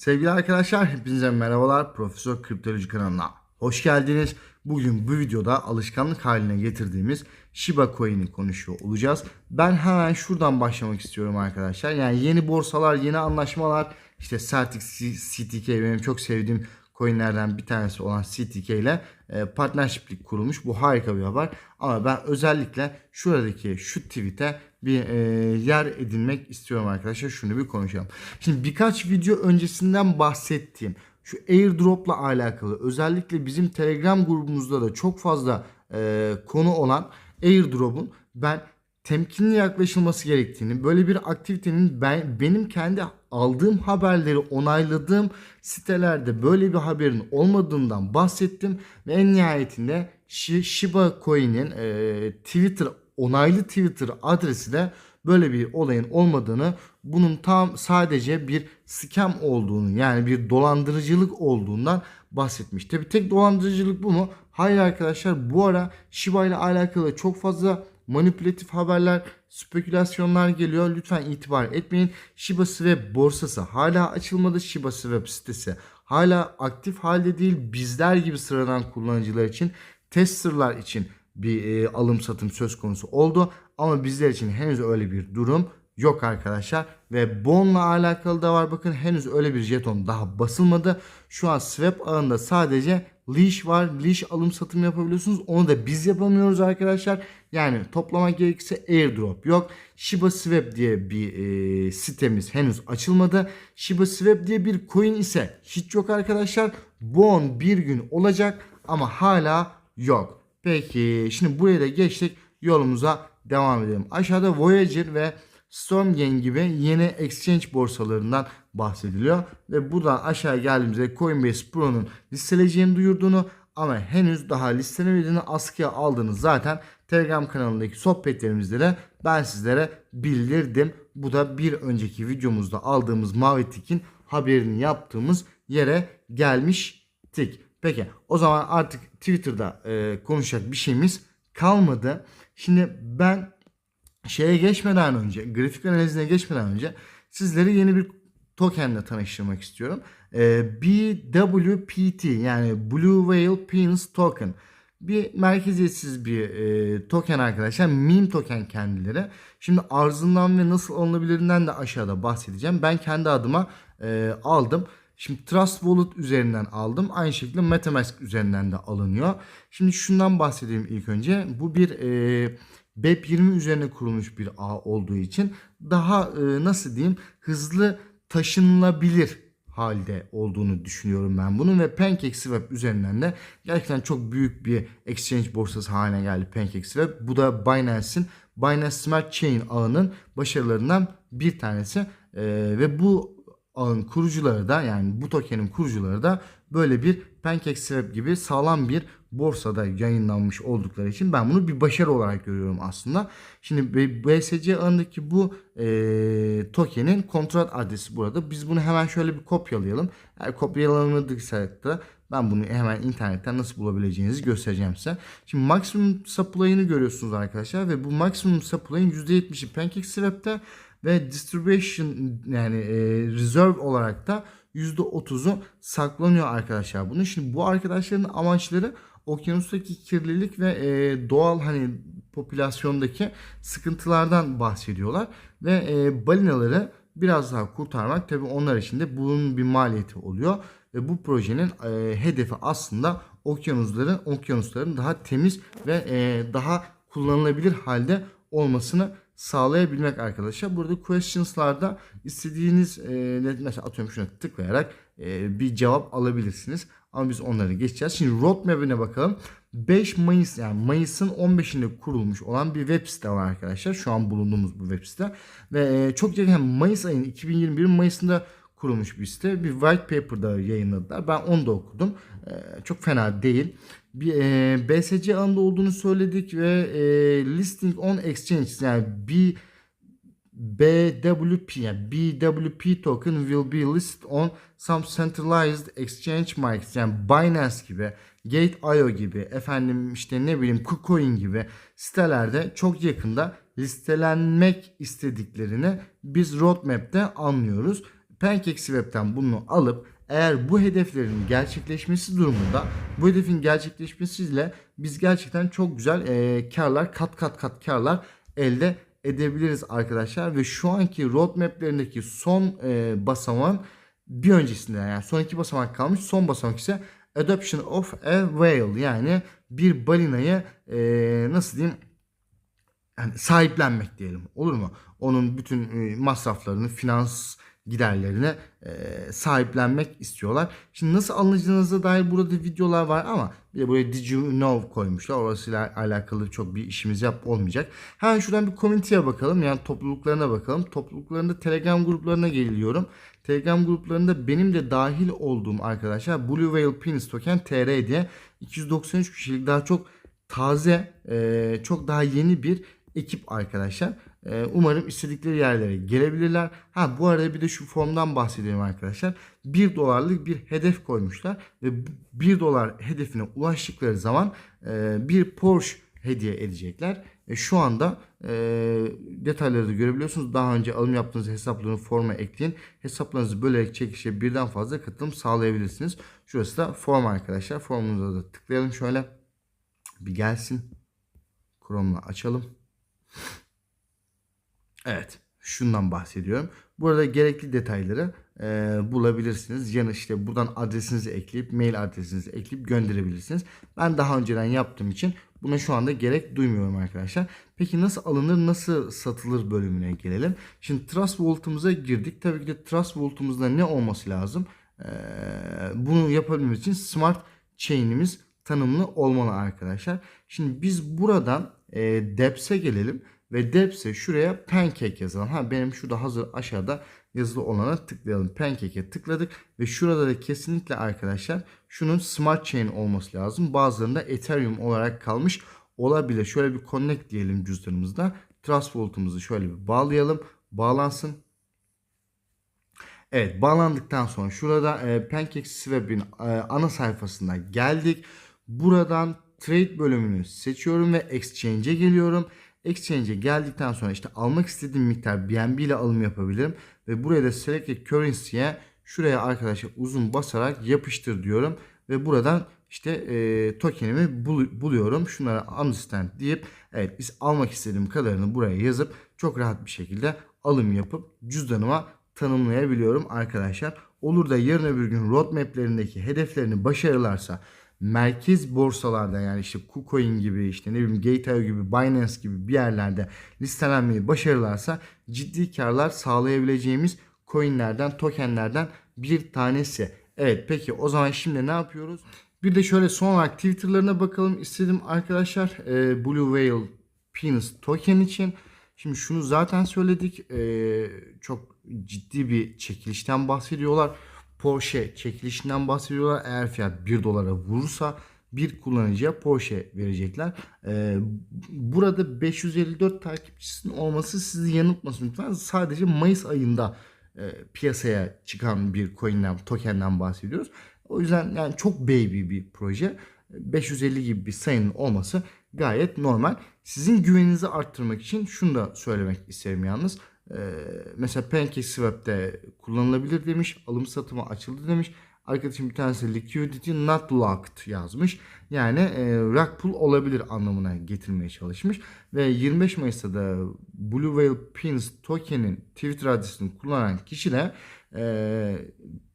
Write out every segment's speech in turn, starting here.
Sevgili arkadaşlar hepinize merhabalar. Profesör Kriptoloji kanalına hoş geldiniz. Bugün bu videoda alışkanlık haline getirdiğimiz Shiba Coin'i konuşuyor olacağız. Ben hemen şuradan başlamak istiyorum arkadaşlar. Yani yeni borsalar, yeni anlaşmalar. İşte Celtic CTK benim çok sevdiğim coinlerden bir tanesi olan CTK ile partnershiplik kurulmuş. Bu harika bir haber. Ama ben özellikle şuradaki şu tweet'e bir e, yer edinmek istiyorum arkadaşlar. Şunu bir konuşalım. Şimdi birkaç video öncesinden bahsettiğim şu airdrop'la alakalı özellikle bizim Telegram grubumuzda da çok fazla e, konu olan airdrop'un ben temkinli yaklaşılması gerektiğini, böyle bir aktivitenin ben benim kendi aldığım haberleri onayladığım sitelerde böyle bir haberin olmadığından bahsettim ve en nihayetinde Shiba Coin'in e, Twitter onaylı Twitter adresi de böyle bir olayın olmadığını, bunun tam sadece bir scam olduğunu yani bir dolandırıcılık olduğundan bahsetmiş. Tabi tek dolandırıcılık bu mu? Hayır arkadaşlar bu ara Shiba ile alakalı çok fazla manipülatif haberler, spekülasyonlar geliyor. Lütfen itibar etmeyin. Shiba Swap borsası hala açılmadı. Shiba Swap sitesi hala aktif halde değil. Bizler gibi sıradan kullanıcılar için, testerlar için bir e, alım satım söz konusu oldu. Ama bizler için henüz öyle bir durum yok arkadaşlar. Ve Bon'la alakalı da var. Bakın henüz öyle bir jeton daha basılmadı. Şu an swap ağında sadece leash var. Leash alım satım yapabiliyorsunuz. Onu da biz yapamıyoruz arkadaşlar. Yani toplamak gerekirse airdrop yok. Shiba Swap diye bir e, sitemiz henüz açılmadı. Shiba Swap diye bir coin ise hiç yok arkadaşlar. Bon bir gün olacak ama hala yok. Peki şimdi buraya da geçtik. Yolumuza devam edelim. Aşağıda Voyager ve Stormgain gibi yeni exchange borsalarından bahsediliyor. Ve buradan aşağı geldiğimizde Coinbase Pro'nun listeleyeceğini duyurduğunu ama henüz daha listelemediğini askıya aldığını zaten Telegram kanalındaki sohbetlerimizde de ben sizlere bildirdim. Bu da bir önceki videomuzda aldığımız Mavi Tik'in haberini yaptığımız yere gelmiştik. Peki o zaman artık Twitter'da e, konuşacak bir şeyimiz kalmadı. Şimdi ben şeye geçmeden önce, grafik analizine geçmeden önce sizleri yeni bir tokenle tanıştırmak istiyorum. E, BWPT yani Blue Whale Penis Token. Bir merkeziyetsiz bir e, token arkadaşlar. Meme token kendileri. Şimdi arzından ve nasıl alınabilirinden de aşağıda bahsedeceğim. Ben kendi adıma e, aldım. Şimdi Trust Wallet üzerinden aldım. Aynı şekilde Metamask üzerinden de alınıyor. Şimdi şundan bahsedeyim ilk önce. Bu bir e, BEP20 üzerine kurulmuş bir ağ olduğu için daha e, nasıl diyeyim hızlı taşınılabilir halde olduğunu düşünüyorum ben bunun ve PancakeSwap üzerinden de gerçekten çok büyük bir exchange borsası haline geldi PancakeSwap. Bu da Binance'in Binance Smart Chain ağının başarılarından bir tanesi ee, ve bu ağın kurucuları da yani bu tokenin kurucuları da böyle bir PancakeSwap gibi sağlam bir borsada yayınlanmış oldukları için ben bunu bir başarı olarak görüyorum aslında. Şimdi BSC ağındaki bu e, tokenin kontrat adresi burada. Biz bunu hemen şöyle bir kopyalayalım. Eğer kopyalamadıysak da ben bunu hemen internetten nasıl bulabileceğinizi göstereceğim size. Şimdi maksimum supply'ını görüyorsunuz arkadaşlar ve bu maksimum supply'ın %70'i PancakeSwap'ta ve distribution yani e, reserve olarak da %30'u saklanıyor arkadaşlar bunun. Şimdi bu arkadaşların amaçları okyanustaki kirlilik ve e, doğal hani popülasyondaki sıkıntılardan bahsediyorlar ve e, balinaları biraz daha kurtarmak tabi onlar için de bunun bir maliyeti oluyor ve bu projenin e, hedefi aslında okyanusların okyanusların daha temiz ve e, daha kullanılabilir halde olmasını sağlayabilmek arkadaşlar. Burada questions'larda istediğiniz e, mesela atıyorum şuna tıklayarak e, bir cevap alabilirsiniz. Ama biz onları geçeceğiz. Şimdi roadmap'ine bakalım. 5 Mayıs yani Mayıs'ın 15'inde kurulmuş olan bir web site var arkadaşlar. Şu an bulunduğumuz bu web site. Ve e, çok yakın Mayıs ayının 2021 Mayıs'ında kurulmuş bir site. Bir white paper'da yayınladılar. Ben onu da okudum. E, çok fena değil. Bir e, BSC ağında olduğunu söyledik ve e, listing on exchange yani bir BWP yani BWP token will be listed on some centralized exchange markets yani Binance gibi, Gate.io gibi, efendim işte ne bileyim KuCoin gibi sitelerde çok yakında listelenmek istediklerini biz roadmap'te anlıyoruz. PancakeSwap'ten bunu alıp eğer bu hedeflerin gerçekleşmesi durumunda bu hedefin gerçekleşmesiyle biz gerçekten çok güzel e, karlar kat kat kat karlar elde edebiliriz arkadaşlar. Ve şu anki roadmap'lerindeki son e, basamağın bir öncesinden yani son iki basamak kalmış. Son basamak ise adoption of a whale yani bir balinayı e, nasıl diyeyim yani sahiplenmek diyelim. Olur mu? Onun bütün e, masraflarını, finans giderlerine e, sahiplenmek istiyorlar. Şimdi nasıl alınacağınıza dair burada videolar var ama bir de buraya Did You Know koymuşlar. Orasıyla alakalı çok bir işimiz yap olmayacak. Hemen şuradan bir community'ye bakalım. Yani topluluklarına bakalım. Topluluklarında Telegram gruplarına geliyorum. Telegram gruplarında benim de dahil olduğum arkadaşlar Blue Whale Penis Token TR diye 293 kişilik daha çok taze, e, çok daha yeni bir ekip arkadaşlar. Ee, umarım istedikleri yerlere gelebilirler. Ha bu arada bir de şu formdan bahsedelim arkadaşlar. 1 dolarlık bir hedef koymuşlar ve 1 dolar hedefine ulaştıkları zaman e, bir Porsche hediye edecekler. E, şu anda e, detayları da görebiliyorsunuz. Daha önce alım yaptığınız hesaplarını forma ekleyin. Hesaplarınızı bölerek çekişe birden fazla katılım sağlayabilirsiniz. Şurası da form arkadaşlar. Formumuza da tıklayalım şöyle. Bir gelsin. Chrome'la açalım. Evet. Şundan bahsediyorum. Burada gerekli detayları e, bulabilirsiniz. Yani işte buradan adresinizi ekleyip mail adresinizi ekleyip gönderebilirsiniz. Ben daha önceden yaptığım için buna şu anda gerek duymuyorum arkadaşlar. Peki nasıl alınır, nasıl satılır bölümüne gelelim. Şimdi Trust Vault'umuza girdik. Tabii ki de Trust Vault'umuzda ne olması lazım? Ee, bunu yapabilmemiz için Smart Chain'imiz tanımlı olmalı arkadaşlar. Şimdi biz buradan e, Deps'e gelelim. Ve depth'e şuraya pancake yazalım. Ha benim şurada hazır aşağıda yazılı olana tıklayalım. Pancake'e tıkladık ve şurada da kesinlikle arkadaşlar şunun smart chain olması lazım. Bazılarında Ethereum olarak kalmış olabilir. Şöyle bir connect diyelim cüzdanımızda. Trust Vault'umuzu şöyle bir bağlayalım. Bağlansın. Evet bağlandıktan sonra şurada e, PancakeSwap'in e, ana sayfasına geldik. Buradan trade bölümünü seçiyorum ve exchange'e geliyorum. Exchange'e geldikten sonra işte almak istediğim miktar BNB ile alım yapabilirim. Ve buraya da select currency'ye şuraya arkadaşlar uzun basarak yapıştır diyorum. Ve buradan işte e, tokenimi bul, buluyorum. Şunlara understand deyip evet biz almak istediğim kadarını buraya yazıp çok rahat bir şekilde alım yapıp cüzdanıma tanımlayabiliyorum arkadaşlar. Olur da yarın öbür gün roadmap'lerindeki hedeflerini başarılarsa merkez borsalarda yani işte KuCoin gibi işte ne bileyim Gate.io gibi Binance gibi bir yerlerde listelenmeyi başarılarsa ciddi karlar sağlayabileceğimiz coinlerden, tokenlerden bir tanesi. Evet peki o zaman şimdi ne yapıyoruz? Bir de şöyle son olarak Twitter'larına bakalım istedim arkadaşlar. Ee, Blue Whale Penis token için. Şimdi şunu zaten söyledik. Ee, çok ciddi bir çekilişten bahsediyorlar. Porsche çekilişinden bahsediyorlar. Eğer fiyat 1 dolara vurursa bir kullanıcıya Porsche verecekler. Ee, burada 554 takipçisinin olması sizi yanıltmasın lütfen. Sadece Mayıs ayında e, piyasaya çıkan bir coin'den, token'den bahsediyoruz. O yüzden yani çok baby bir proje. 550 gibi bir sayının olması gayet normal. Sizin güveninizi arttırmak için şunu da söylemek isterim yalnız. Ee, mesela PancakeSwap'te kullanılabilir demiş. Alım satımı açıldı demiş. Arkadaşım bir tanesi liquidity not locked yazmış. Yani e, rug pull olabilir anlamına getirmeye çalışmış. Ve 25 Mayıs'ta da Blue Whale Pins token'in Twitter adresini kullanan kişi de e,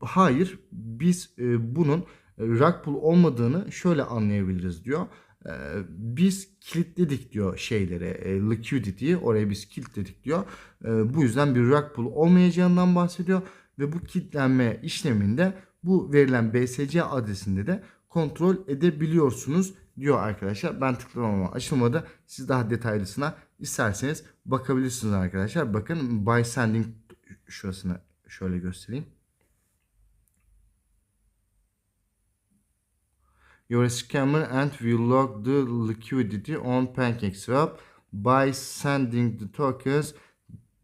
hayır biz e, bunun rug pull olmadığını şöyle anlayabiliriz diyor. Ee, biz kilitledik diyor şeyleri e, liquidity'yi oraya biz kilitledik diyor. Ee, bu yüzden bir rug pull olmayacağından bahsediyor ve bu kilitlenme işleminde bu verilen BSC adresinde de kontrol edebiliyorsunuz diyor arkadaşlar. Ben tıkladım ama açılmadı. Siz daha detaylısına isterseniz bakabilirsiniz arkadaşlar. Bakın by sending şurasını şöyle göstereyim. You're a scammer and will lock the liquidity on PancakeSwap by sending the tokens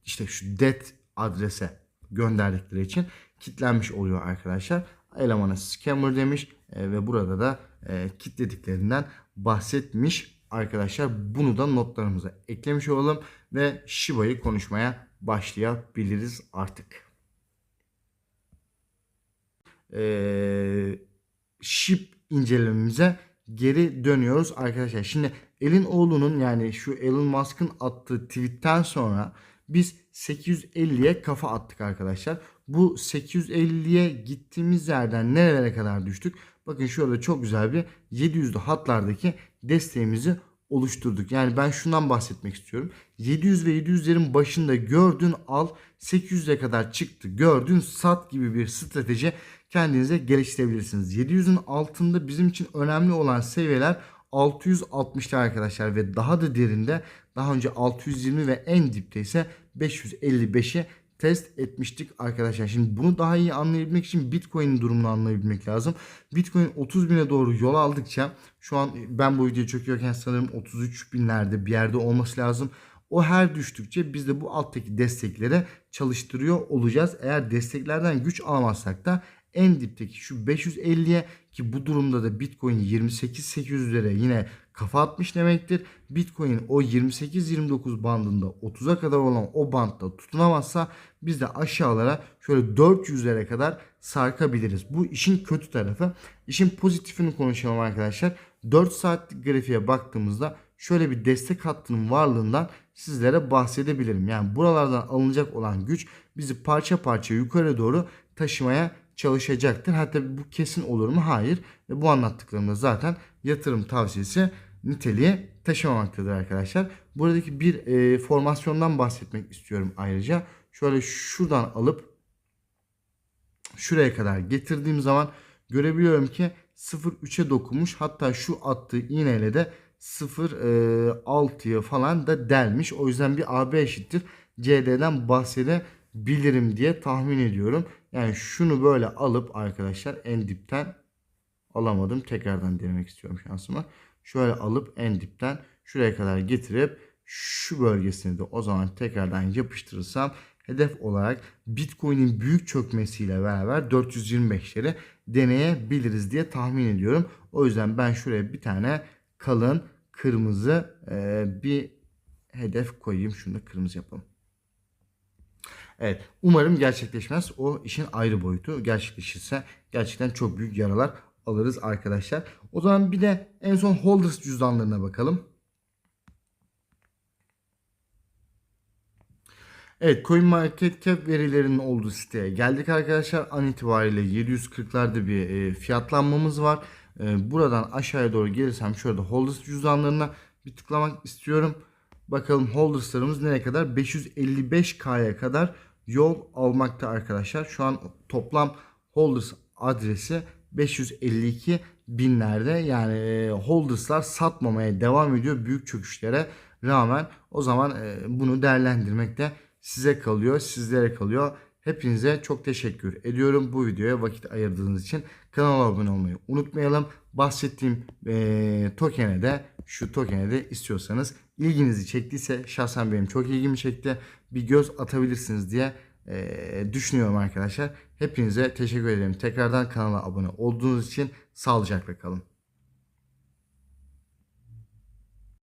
işte şu debt adrese gönderdikleri için kilitlenmiş oluyor arkadaşlar. Elemana scammer demiş e, ve burada da e, kilitlediklerinden bahsetmiş arkadaşlar. Bunu da notlarımıza eklemiş olalım ve Shiba'yı konuşmaya başlayabiliriz artık. e, SHIB incelememize geri dönüyoruz arkadaşlar. Şimdi Elin oğlunun yani şu Elon Musk'ın attığı tweetten sonra biz 850'ye kafa attık arkadaşlar. Bu 850'ye gittiğimiz yerden nerelere kadar düştük? Bakın şurada çok güzel bir 700'lü hatlardaki desteğimizi oluşturduk. Yani ben şundan bahsetmek istiyorum. 700 ve 700'lerin başında gördün al 800'e kadar çıktı gördün sat gibi bir strateji kendinize geliştirebilirsiniz. 700'ün altında bizim için önemli olan seviyeler 660'lar arkadaşlar ve daha da derinde daha önce 620 ve en dipte ise 555'i test etmiştik arkadaşlar. Şimdi bunu daha iyi anlayabilmek için Bitcoin'in durumunu anlayabilmek lazım. Bitcoin 30 bine doğru yol aldıkça şu an ben bu videoyu çekiyorken sanırım 33 binlerde bir yerde olması lazım. O her düştükçe biz de bu alttaki destekleri çalıştırıyor olacağız. Eğer desteklerden güç alamazsak da en dipteki şu 550'ye ki bu durumda da Bitcoin 28-800'lere yine kafa atmış demektir. Bitcoin o 28-29 bandında 30'a kadar olan o bantta tutunamazsa biz de aşağılara şöyle 400'lere kadar sarkabiliriz. Bu işin kötü tarafı. İşin pozitifini konuşalım arkadaşlar. 4 saatlik grafiğe baktığımızda şöyle bir destek hattının varlığından sizlere bahsedebilirim. Yani buralardan alınacak olan güç bizi parça parça yukarı doğru taşımaya çalışacaktır. Hatta bu kesin olur mu? Hayır. Ve bu anlattıklarımda zaten yatırım tavsiyesi niteliğe taşımamaktadır arkadaşlar. Buradaki bir e, formasyondan bahsetmek istiyorum ayrıca. Şöyle şuradan alıp şuraya kadar getirdiğim zaman görebiliyorum ki 0.3'e dokunmuş. Hatta şu attığı iğneyle de 0.6'ya falan da delmiş. O yüzden bir AB eşittir CD'den bahsedebilirim diye tahmin ediyorum. Yani şunu böyle alıp arkadaşlar en dipten alamadım. Tekrardan denemek istiyorum şansımı. Şöyle alıp en dipten şuraya kadar getirip şu bölgesini de o zaman tekrardan yapıştırırsam hedef olarak Bitcoin'in büyük çökmesiyle beraber 425'leri deneyebiliriz diye tahmin ediyorum. O yüzden ben şuraya bir tane kalın kırmızı bir hedef koyayım. Şunu da kırmızı yapalım. Evet umarım gerçekleşmez. O işin ayrı boyutu. Gerçekleşirse gerçekten çok büyük yaralar alırız arkadaşlar. O zaman bir de en son holders cüzdanlarına bakalım. Evet CoinMarketCap verilerinin olduğu siteye geldik arkadaşlar. An itibariyle 740'larda bir e, fiyatlanmamız var. E, buradan aşağıya doğru gelirsem şurada holders cüzdanlarına bir tıklamak istiyorum. Bakalım holderslarımız nereye kadar? 555K'ya kadar yol almakta arkadaşlar. Şu an toplam holders adresi 552 binlerde yani e, holderslar satmamaya devam ediyor büyük çöküşlere rağmen o zaman e, bunu değerlendirmek de size kalıyor sizlere kalıyor. Hepinize çok teşekkür ediyorum bu videoya vakit ayırdığınız için. Kanala abone olmayı unutmayalım. Bahsettiğim e, token'e de şu token'e de istiyorsanız ilginizi çektiyse şahsen benim çok ilgimi çekti. Bir göz atabilirsiniz diye e, düşünüyorum arkadaşlar. Hepinize teşekkür ederim. Tekrardan kanala abone olduğunuz için sağlıcakla kalın.